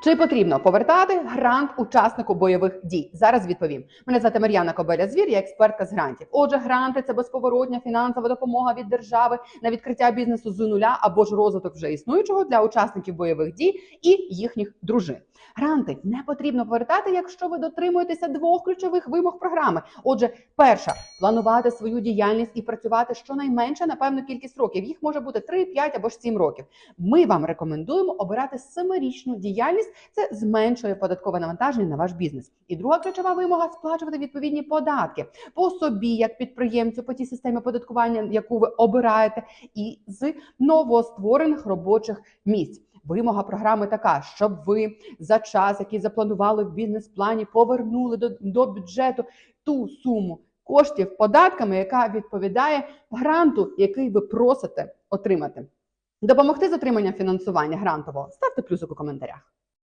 Чи потрібно повертати грант учаснику бойових дій? Зараз відповім. Мене звати Мар'яна Кобеля Звір, я експертка з грантів. Отже, гранти це безповоротня фінансова допомога від держави на відкриття бізнесу з нуля або ж розвиток вже існуючого для учасників бойових дій і їхніх дружин. Гранти не потрібно повертати, якщо ви дотримуєтеся двох ключових вимог програми. Отже, перша планувати свою діяльність і працювати щонайменше на певну кількість років. Їх може бути 3, 5 або ж 7 років. Ми вам рекомендуємо обирати семирічну діяльність. Це зменшує податкове навантаження на ваш бізнес. І друга ключова вимога сплачувати відповідні податки по собі, як підприємцю, по тій системі оподаткування, яку ви обираєте, і з новостворених робочих місць. Вимога програми така, щоб ви за час, який запланували в бізнес-плані, повернули до, до бюджету ту суму коштів податками, яка відповідає гранту, який ви просите отримати. Допомогти з отриманням фінансування грантового ставте плюсик у коментарях.